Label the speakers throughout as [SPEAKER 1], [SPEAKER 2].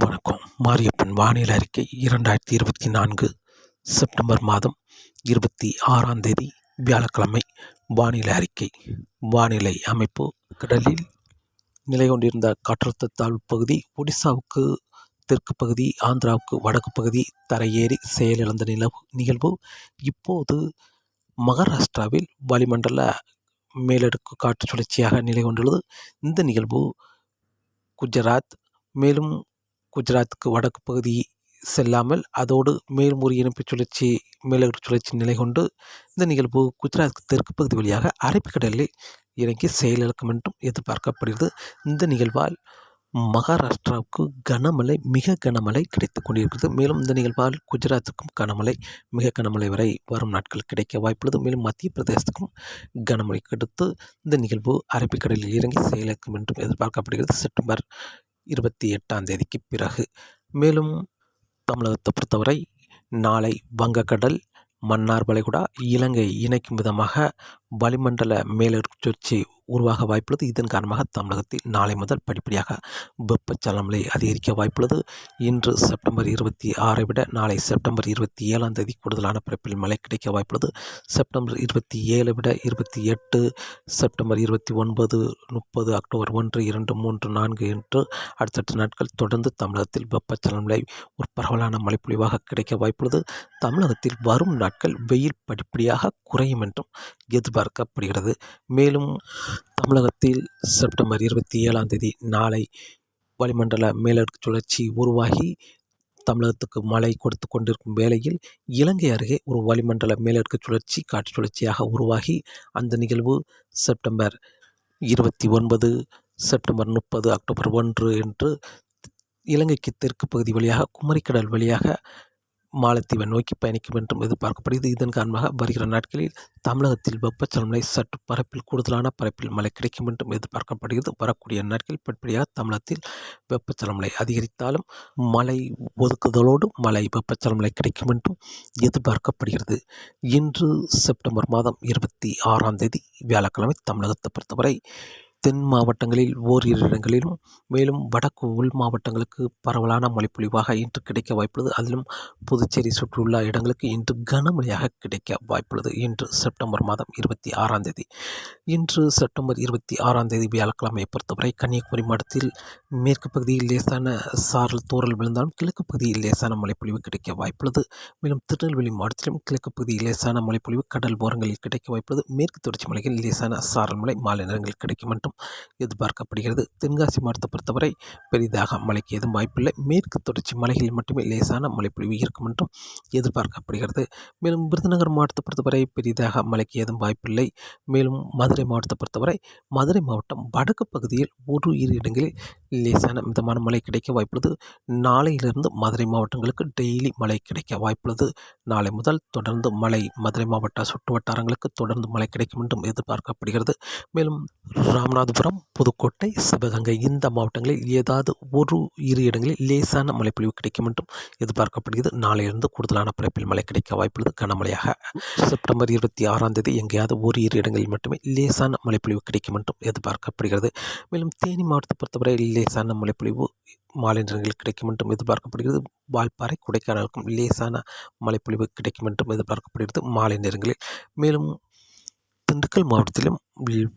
[SPEAKER 1] வணக்கம் மாரியப்பன் வானிலை அறிக்கை இரண்டாயிரத்தி இருபத்தி நான்கு செப்டம்பர் மாதம் இருபத்தி ஆறாம் தேதி வியாழக்கிழமை வானிலை அறிக்கை வானிலை அமைப்பு கடலில் நிலை கொண்டிருந்த காற்றழுத்த தாழ்வு பகுதி ஒடிசாவுக்கு தெற்கு பகுதி ஆந்திராவுக்கு வடக்கு பகுதி தரையேறி செயலிழந்த நிலவு நிகழ்வு இப்போது மகாராஷ்டிராவில் வளிமண்டல மேலடுக்கு காற்று சுழற்சியாக நிலை கொண்டுள்ளது இந்த நிகழ்வு குஜராத் மேலும் குஜராத்துக்கு வடக்கு பகுதி செல்லாமல் அதோடு மேல்முறி இணைப்பு சுழற்சி மேலகட்டு சுழற்சி நிலை கொண்டு இந்த நிகழ்வு குஜராத் தெற்கு பகுதி வழியாக அரபிக்கடலில் இறங்கி செயலிழக்கும் என்றும் எதிர்பார்க்கப்படுகிறது இந்த நிகழ்வால் மகாராஷ்டிராவுக்கு கனமழை மிக கனமழை கிடைத்து கொண்டிருக்கிறது மேலும் இந்த நிகழ்வால் குஜராத்துக்கும் கனமழை மிக கனமழை வரை வரும் நாட்கள் கிடைக்க வாய்ப்புள்ளது மேலும் மத்திய பிரதேசத்துக்கும் கனமழை கெடுத்து இந்த நிகழ்வு அரபிக்கடலில் இறங்கி செயலாக்கும் என்றும் எதிர்பார்க்கப்படுகிறது செப்டம்பர் இருபத்தி எட்டாம் தேதிக்கு பிறகு மேலும் தமிழகத்தை பொறுத்தவரை நாளை வங்கக்கடல் மன்னார் வளைகுடா இலங்கை இணைக்கும் விதமாக வளிமண்டல மேலடுக்கு சுழற்சி உருவாக வாய்ப்புள்ளது இதன் காரணமாக தமிழகத்தில் நாளை முதல் படிப்படியாக வெப்பச்சலன நிலை அதிகரிக்க வாய்ப்புள்ளது இன்று செப்டம்பர் இருபத்தி ஆறை விட நாளை செப்டம்பர் இருபத்தி ஏழாம் தேதி கூடுதலான பிறப்பில் மழை கிடைக்க வாய்ப்புள்ளது செப்டம்பர் இருபத்தி ஏழை விட இருபத்தி எட்டு செப்டம்பர் இருபத்தி ஒன்பது முப்பது அக்டோபர் ஒன்று இரண்டு மூன்று நான்கு என்று அடுத்தடுத்த நாட்கள் தொடர்ந்து தமிழகத்தில் வெப்பச்சலன நிலை ஒரு பரவலான மழைப்பொழிவாக கிடைக்க வாய்ப்புள்ளது தமிழகத்தில் வரும் நாட்கள் வெயில் படிப்படியாக குறையும் என்றும் எதிர்பார்க்கப்படுகிறது மேலும் தமிழகத்தில் செப்டம்பர் இருபத்தி ஏழாம் தேதி நாளை வளிமண்டல மேலடுக்கு சுழற்சி உருவாகி தமிழகத்துக்கு மழை கொடுத்து கொண்டிருக்கும் வேளையில் இலங்கை அருகே ஒரு வளிமண்டல மேலடுக்கு சுழற்சி காற்று சுழற்சியாக உருவாகி அந்த நிகழ்வு செப்டம்பர் இருபத்தி ஒன்பது செப்டம்பர் முப்பது அக்டோபர் ஒன்று என்று இலங்கைக்கு தெற்கு பகுதி வழியாக குமரிக்கடல் வழியாக மாலத்தீவை நோக்கி பயணிக்கும் என்றும் எதிர்பார்க்கப்படுகிறது இதன் காரணமாக வருகிற நாட்களில் தமிழகத்தில் வெப்பச்சலனை சற்று பரப்பில் கூடுதலான பரப்பில் மழை கிடைக்கும் என்றும் எதிர்பார்க்கப்படுகிறது வரக்கூடிய நாட்களில் படிப்படியாக தமிழகத்தில் வெப்பச்சலமலை அதிகரித்தாலும் மழை ஒதுக்குதலோடு மழை வெப்பச்சலமலை கிடைக்கும் என்றும் எதிர்பார்க்கப்படுகிறது இன்று செப்டம்பர் மாதம் இருபத்தி ஆறாம் தேதி வியாழக்கிழமை தமிழகத்தை பொறுத்தவரை தென் மாவட்டங்களில் ஓரிரு இடங்களிலும் மேலும் வடக்கு உள் மாவட்டங்களுக்கு பரவலான மழைப்பொழிவாக இன்று கிடைக்க வாய்ப்புள்ளது அதிலும் புதுச்சேரி சுற்றியுள்ள இடங்களுக்கு இன்று கனமழையாக கிடைக்க வாய்ப்புள்ளது இன்று செப்டம்பர் மாதம் இருபத்தி ஆறாம் தேதி இன்று செப்டம்பர் இருபத்தி ஆறாம் தேதி வியாழக்கிழமை பொறுத்தவரை கன்னியாகுமரி மாவட்டத்தில் மேற்கு பகுதியில் லேசான சாரல் தூரல் விழுந்தாலும் கிழக்கு பகுதியில் லேசான மழைப்பொழிவு கிடைக்க வாய்ப்புள்ளது மேலும் திருநெல்வேலி மாவட்டத்திலும் கிழக்கு பகுதியில் லேசான மழைப்பொழிவு கடல் ஓரங்களில் கிடைக்க வாய்ப்புள்ளது மேற்கு தொடர்ச்சி மலையில் லேசான சாரல் மழை மாலை நேரங்களில் கிடைக்கும் மற்றும் என்றும் எதிர்பார்க்கப்படுகிறது தென்காசி மாவட்டத்தை பொறுத்தவரை பெரிதாக மழைக்கு எதுவும் வாய்ப்பில்லை மேற்கு தொடர்ச்சி மலைகளில் மட்டுமே லேசான மழைப்பொழிவு இருக்கும் என்றும் எதிர்பார்க்கப்படுகிறது மேலும் விருதுநகர் மாவட்டத்தை பொறுத்தவரை பெரிதாக மழைக்கு எதுவும் வாய்ப்பில்லை மேலும் மதுரை மாவட்டத்தை பொறுத்தவரை மதுரை மாவட்டம் வடக்கு பகுதியில் ஒரு இரு இடங்களில் லேசான மிதமான மழை கிடைக்க வாய்ப்புள்ளது நாளையிலிருந்து மதுரை மாவட்டங்களுக்கு டெய்லி மழை கிடைக்க வாய்ப்புள்ளது நாளை முதல் தொடர்ந்து மழை மதுரை மாவட்ட சுற்று வட்டாரங்களுக்கு தொடர்ந்து மழை கிடைக்கும் என்றும் எதிர்பார்க்கப்படுகிறது மேலும் ராம ராமநாதபுரம் புதுக்கோட்டை சிவகங்கை இந்த மாவட்டங்களில் ஏதாவது ஒரு இரு இடங்களில் லேசான மழைப்பொழிவு கிடைக்கும் என்றும் எதிர்பார்க்கப்படுகிறது நாளையிலிருந்து கூடுதலான பிறப்பில் மழை கிடைக்க வாய்ப்புள்ளது கனமழையாக செப்டம்பர் இருபத்தி ஆறாம் தேதி எங்கேயாவது ஒரு இரு இடங்களில் மட்டுமே லேசான மழைப்பொழிவு கிடைக்கும் என்றும் எதிர்பார்க்கப்படுகிறது மேலும் தேனி மாவட்டத்தை பொறுத்தவரை லேசான மழைப்பொழிவு மாலை நேரங்களில் கிடைக்கும் என்றும் எதிர்பார்க்கப்படுகிறது வால்பாறை கொடைக்கானலுக்கும் லேசான மழைப்பொழிவு கிடைக்கும் என்றும் எதிர்பார்க்கப்படுகிறது மாலை நேரங்களில் மேலும் திண்டுக்கல் மாவட்டத்திலும்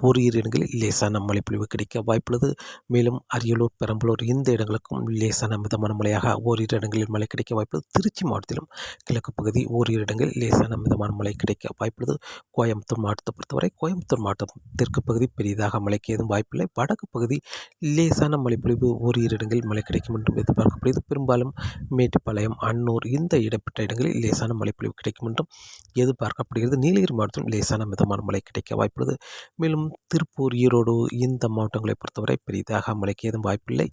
[SPEAKER 1] போரியூர் இடங்களில் லேசான மழைப்பொழிவு கிடைக்க வாய்ப்புள்ளது மேலும் அரியலூர் பெரம்பலூர் இந்த இடங்களுக்கும் லேசான மிதமான மழையாக ஓரிரு இடங்களில் மழை கிடைக்க வாய்ப்புள்ளது திருச்சி மாவட்டத்திலும் கிழக்கு பகுதி ஓரிரு இடங்களில் லேசான மிதமான மழை கிடைக்க வாய்ப்புள்ளது கோயம்புத்தூர் மாவட்டத்தை பொறுத்தவரை கோயம்புத்தூர் மாவட்டம் தெற்கு பகுதி பெரிதாக மழைக்கு ஏதும் வாய்ப்பில்லை வடக்கு பகுதி லேசான மழைப்பொழிவு ஓரிரு இடங்களில் மழை கிடைக்கும் என்றும் எதிர்பார்க்கப்படுகிறது பெரும்பாலும் மேட்டுப்பாளையம் அன்னூர் இந்த இடப்பட்ட இடங்களில் லேசான மழைப்பொழிவு கிடைக்கும் என்றும் எதிர்பார்க்கப்படுகிறது நீலகிரி மாவட்டத்திலும் லேசான மிதமான மழை கிடைக்க வாய்ப்புள்ளது மேலும் திருப்பூர் ஈரோடு இந்த மாவட்டங்களை பொறுத்தவரை பெரிதாக மழைக்கு ஏதும் வாய்ப்பில்லை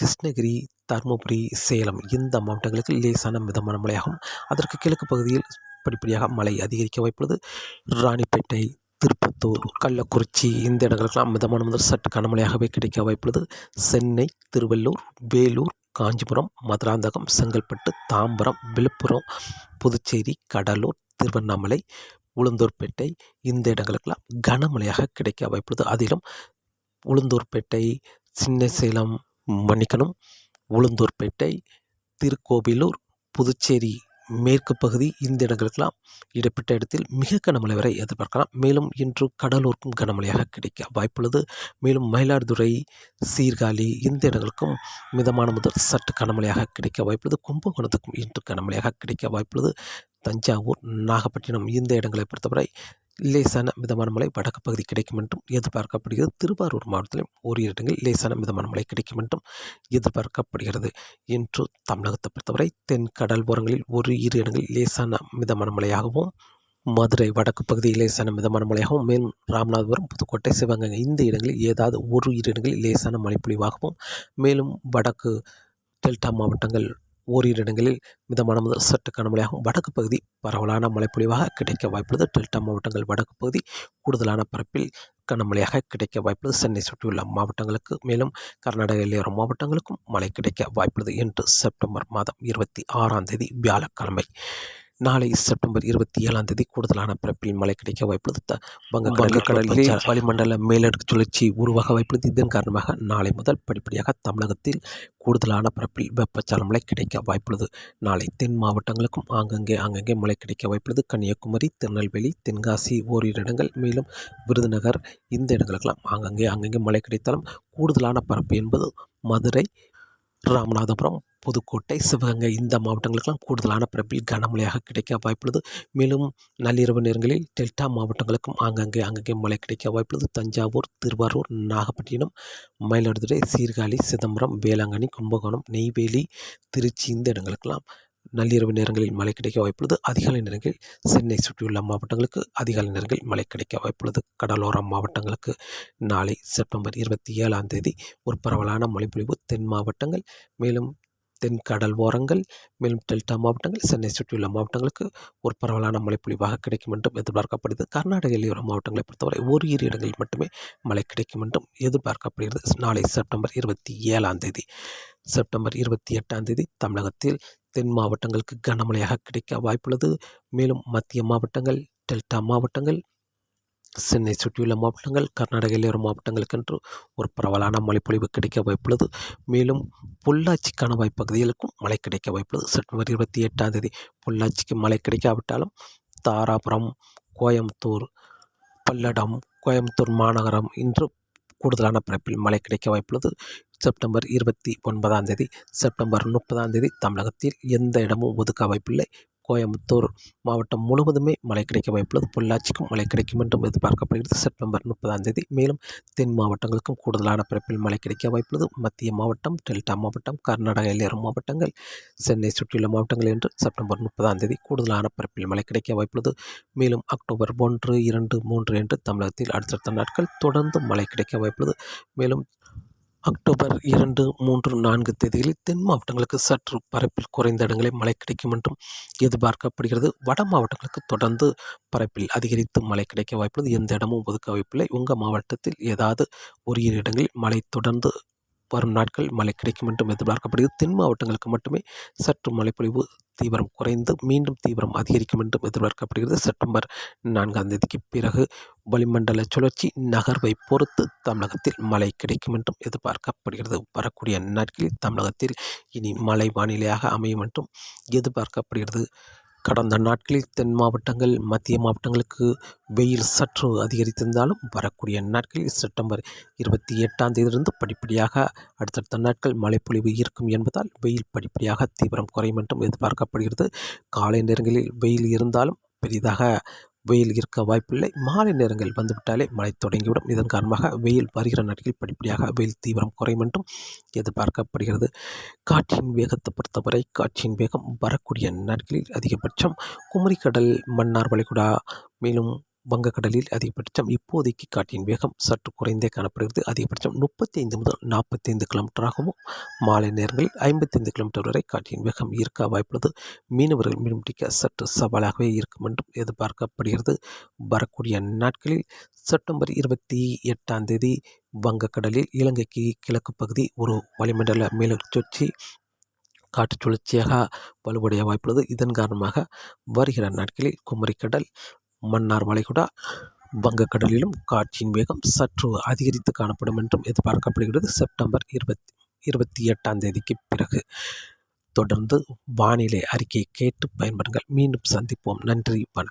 [SPEAKER 1] கிருஷ்ணகிரி தருமபுரி சேலம் இந்த மாவட்டங்களுக்கு லேசான மிதமான மழையாகும் அதற்கு கிழக்கு பகுதியில் படிப்படியாக மழை அதிகரிக்க வாய்ப்புள்ளது ராணிப்பேட்டை திருப்பத்தூர் கள்ளக்குறிச்சி இந்த இடங்களுக்கெல்லாம் மிதமான முதல் சற்று கனமழையாகவே கிடைக்க வாய்ப்புள்ளது சென்னை திருவள்ளூர் வேலூர் காஞ்சிபுரம் மதுராந்தகம் செங்கல்பட்டு தாம்பரம் விழுப்புரம் புதுச்சேரி கடலூர் திருவண்ணாமலை உளுந்தூர்பேட்டை இந்த இடங்களுக்கெல்லாம் கனமழையாக கிடைக்க வாய்ப்புள்ளது அதிலும் உளுந்தூர்பேட்டை சின்ன சேலம் மன்னிக்கணும் உளுந்தூர்பேட்டை திருக்கோவிலூர் புதுச்சேரி மேற்கு பகுதி இந்த இடங்களுக்கெல்லாம் இடப்பட்ட இடத்தில் மிக கனமழை வரை எதிர்பார்க்கலாம் மேலும் இன்று கடலூருக்கும் கனமழையாக கிடைக்க வாய்ப்புள்ளது மேலும் மயிலாடுதுறை சீர்காழி இந்த இடங்களுக்கும் மிதமான முதல் சற்று கனமழையாக கிடைக்க வாய்ப்புள்ளது கும்பகோணத்துக்கும் இன்று கனமழையாக கிடைக்க வாய்ப்புள்ளது தஞ்சாவூர் நாகப்பட்டினம் இந்த இடங்களை பொறுத்தவரை லேசான மிதமான மழை வடக்கு பகுதி கிடைக்கும் என்றும் எதிர்பார்க்கப்படுகிறது திருவாரூர் மாவட்டத்திலும் ஒரு இடங்களில் லேசான மிதமான மழை கிடைக்கும் என்றும் எதிர்பார்க்கப்படுகிறது இன்று தமிழகத்தை பொறுத்தவரை தென் கடல் ஓரங்களில் ஒரு இரு இடங்களில் லேசான மிதமான மழையாகவும் மதுரை வடக்கு பகுதியில் லேசான மிதமான மழையாகவும் மேலும் ராமநாதபுரம் புதுக்கோட்டை சிவகங்கை இந்த இடங்களில் ஏதாவது ஒரு இரு இடங்களில் லேசான மழை பொழிவாகவும் மேலும் வடக்கு டெல்டா மாவட்டங்கள் ஓரிரு இடங்களில் மிதமான முதல் சற்று கனமழையாகும் வடக்கு பகுதி பரவலான மழைப்பொழிவாக கிடைக்க வாய்ப்புள்ளது டெல்டா மாவட்டங்கள் வடக்கு பகுதி கூடுதலான பரப்பில் கனமழையாக கிடைக்க வாய்ப்புள்ளது சென்னை சுற்றியுள்ள மாவட்டங்களுக்கு மேலும் கர்நாடக எல்லையோர மாவட்டங்களுக்கும் மழை கிடைக்க வாய்ப்புள்ளது என்று செப்டம்பர் மாதம் இருபத்தி ஆறாம் தேதி வியாழக்கிழமை நாளை செப்டம்பர் இருபத்தி ஏழாம் தேதி கூடுதலான பரப்பில் மழை கிடைக்க வாய்ப்புள்ளது வங்கக்கடலில் வளிமண்டல மேலடுக்கு சுழற்சி உருவாக வாய்ப்புள்ளது இதன் காரணமாக நாளை முதல் படிப்படியாக தமிழகத்தில் கூடுதலான பரப்பில் வெப்பச்சலம் மழை கிடைக்க வாய்ப்புள்ளது நாளை தென் மாவட்டங்களுக்கும் ஆங்கங்கே அங்கங்கே மழை கிடைக்க வாய்ப்புள்ளது கன்னியாகுமரி திருநெல்வேலி தென்காசி ஓரிரு இடங்கள் மேலும் விருதுநகர் இந்த இடங்களுக்கெல்லாம் ஆங்கங்கே அங்கங்கே மழை கிடைத்தாலும் கூடுதலான பரப்பு என்பது மதுரை ராமநாதபுரம் புதுக்கோட்டை சிவகங்கை இந்த மாவட்டங்களுக்கெல்லாம் கூடுதலான பரப்பில் கனமழையாக கிடைக்க வாய்ப்புள்ளது மேலும் நள்ளிரவு நேரங்களில் டெல்டா மாவட்டங்களுக்கும் ஆங்கங்கே அங்கங்கே மழை கிடைக்க வாய்ப்புள்ளது தஞ்சாவூர் திருவாரூர் நாகப்பட்டினம் மயிலாடுதுறை சீர்காழி சிதம்பரம் வேளாங்கண்ணி கும்பகோணம் நெய்வேலி திருச்சி இந்த இடங்களுக்கெல்லாம் நள்ளிரவு நேரங்களில் மழை கிடைக்க வாய்ப்புள்ளது அதிகாலை நேரங்களில் சென்னை சுற்றியுள்ள மாவட்டங்களுக்கு அதிகாலை நேரங்களில் மழை கிடைக்க வாய்ப்புள்ளது கடலோர மாவட்டங்களுக்கு நாளை செப்டம்பர் இருபத்தி ஏழாம் தேதி ஒரு பரவலான மழைப்பொழிவு தென் மாவட்டங்கள் மேலும் தென் கடல் ஓரங்கள் மேலும் டெல்டா மாவட்டங்கள் சென்னை சுற்றியுள்ள மாவட்டங்களுக்கு ஒரு பரவலான மழை பொழிவாக கிடைக்கும் என்றும் எதிர்பார்க்கப்படுகிறது கர்நாடக எல்லையோர மாவட்டங்களை பொறுத்தவரை ஒரு இரு இடங்களில் மட்டுமே மழை கிடைக்கும் என்றும் எதிர்பார்க்கப்படுகிறது நாளை செப்டம்பர் இருபத்தி ஏழாம் தேதி செப்டம்பர் இருபத்தி எட்டாம் தேதி தமிழகத்தில் தென் மாவட்டங்களுக்கு கனமழையாக கிடைக்க வாய்ப்புள்ளது மேலும் மத்திய மாவட்டங்கள் டெல்டா மாவட்டங்கள் சென்னை சுற்றியுள்ள மாவட்டங்கள் கர்நாடக மாவட்டங்களுக்கு மாவட்டங்களுக்கென்று ஒரு பரவலான மழைப்பொழிவு கிடைக்க வாய்ப்புள்ளது மேலும் பொள்ளாச்சிக்கான வாய்ப்பகுதிகளுக்கும் மழை கிடைக்க வாய்ப்புள்ளது செப்டம்பர் இருபத்தி எட்டாம் தேதி பொள்ளாச்சிக்கு மழை கிடைக்காவிட்டாலும் தாராபுரம் கோயம்புத்தூர் பல்லடம் கோயம்புத்தூர் மாநகரம் இன்று கூடுதலான பிறப்பில் மழை கிடைக்க வாய்ப்புள்ளது செப்டம்பர் இருபத்தி ஒன்பதாம் தேதி செப்டம்பர் முப்பதாம் தேதி தமிழகத்தில் எந்த இடமும் ஒதுக்க வாய்ப்பில்லை கோயம்புத்தூர் மாவட்டம் முழுவதுமே மழை கிடைக்க வாய்ப்புள்ளது பொள்ளாச்சிக்கும் மழை கிடைக்கும் என்றும் எதிர்பார்க்கப்படுகிறது செப்டம்பர் முப்பதாம் தேதி மேலும் தென் மாவட்டங்களுக்கும் கூடுதலான பரப்பில் மழை கிடைக்க வாய்ப்புள்ளது மத்திய மாவட்டம் டெல்டா மாவட்டம் கர்நாடக எல்லையோரம் மாவட்டங்கள் சென்னை சுற்றியுள்ள மாவட்டங்கள் என்று செப்டம்பர் முப்பதாம் தேதி கூடுதலான பரப்பில் மழை கிடைக்க வாய்ப்புள்ளது மேலும் அக்டோபர் ஒன்று இரண்டு மூன்று என்று தமிழகத்தில் அடுத்தடுத்த நாட்கள் தொடர்ந்து மழை கிடைக்க வாய்ப்புள்ளது மேலும் அக்டோபர் இரண்டு மூன்று நான்கு தேதிகளில் தென் மாவட்டங்களுக்கு சற்று பரப்பில் குறைந்த இடங்களில் மழை கிடைக்கும் என்றும் எதிர்பார்க்கப்படுகிறது வட மாவட்டங்களுக்கு தொடர்ந்து பரப்பில் அதிகரித்து மழை கிடைக்க வாய்ப்புள்ளது எந்த இடமும் ஒதுக்க வாய்ப்பில்லை உங்கள் மாவட்டத்தில் ஏதாவது ஒரு இரு இடங்களில் மழை தொடர்ந்து வரும் நாட்கள் மழை கிடைக்கும் என்றும் எதிர்பார்க்கப்படுகிறது தென் மாவட்டங்களுக்கு மட்டுமே சற்று மழைப்பொழிவு தீவிரம் குறைந்து மீண்டும் தீவிரம் அதிகரிக்கும் என்றும் எதிர்பார்க்கப்படுகிறது செப்டம்பர் நான்காம் தேதிக்கு பிறகு வளிமண்டல சுழற்சி நகர்வை பொறுத்து தமிழகத்தில் மழை கிடைக்கும் என்றும் எதிர்பார்க்கப்படுகிறது வரக்கூடிய நாட்களில் தமிழகத்தில் இனி மழை வானிலையாக அமையும் என்றும் எதிர்பார்க்கப்படுகிறது கடந்த நாட்களில் தென் மாவட்டங்கள் மத்திய மாவட்டங்களுக்கு வெயில் சற்று அதிகரித்திருந்தாலும் வரக்கூடிய நாட்களில் செப்டம்பர் இருபத்தி எட்டாம் தேதியிலிருந்து படிப்படியாக அடுத்தடுத்த நாட்கள் மழைப்பொழிவு இருக்கும் என்பதால் வெயில் படிப்படியாக தீவிரம் குறையும் என்றும் எதிர்பார்க்கப்படுகிறது காலை நேரங்களில் வெயில் இருந்தாலும் பெரிதாக வெயில் இருக்க வாய்ப்பில்லை மாலை நேரங்கள் வந்துவிட்டாலே மழை தொடங்கிவிடும் இதன் காரணமாக வெயில் வருகிற நாட்களில் படிப்படியாக வெயில் தீவிரம் குறையும் என்றும் எதிர்பார்க்கப்படுகிறது காற்றின் வேகத்தை பொறுத்தவரை காற்றின் வேகம் வரக்கூடிய நாட்களில் அதிகபட்சம் குமரிக்கடல் மன்னார் வளைகுடா மேலும் வங்கக்கடலில் அதிகபட்சம் இப்போதைக்கு காற்றின் வேகம் சற்று குறைந்தே காணப்படுகிறது அதிகபட்சம் முப்பத்தி ஐந்து முதல் நாற்பத்தி ஐந்து கிலோமீட்டர் ஆகவும் மாலை நேரங்களில் ஐம்பத்தி ஐந்து கிலோமீட்டர் வரை காற்றின் வேகம் இருக்க வாய்ப்புள்ளது மீனவர்கள் மீன்பிடிக்க சற்று சவாலாகவே இருக்கும் என்றும் எதிர்பார்க்கப்படுகிறது வரக்கூடிய நாட்களில் செப்டம்பர் இருபத்தி எட்டாம் தேதி வங்கக்கடலில் இலங்கைக்கு கிழக்கு பகுதி ஒரு வளிமண்டல மேலொரு காற்று சுழற்சியாக வலுவடைய வாய்ப்புள்ளது இதன் காரணமாக வருகிற நாட்களில் குமரிக்கடல் மன்னார் வளைகுடா வங்கக்கடலிலும் காற்றின் வேகம் சற்று அதிகரித்து காணப்படும் என்றும் எதிர்பார்க்கப்படுகிறது செப்டம்பர் இருபத்தி இருபத்தி எட்டாம் தேதிக்கு பிறகு தொடர்ந்து வானிலை அறிக்கையை கேட்டு பயன்படுங்கள் மீண்டும் சந்திப்போம் நன்றி வணக்கம்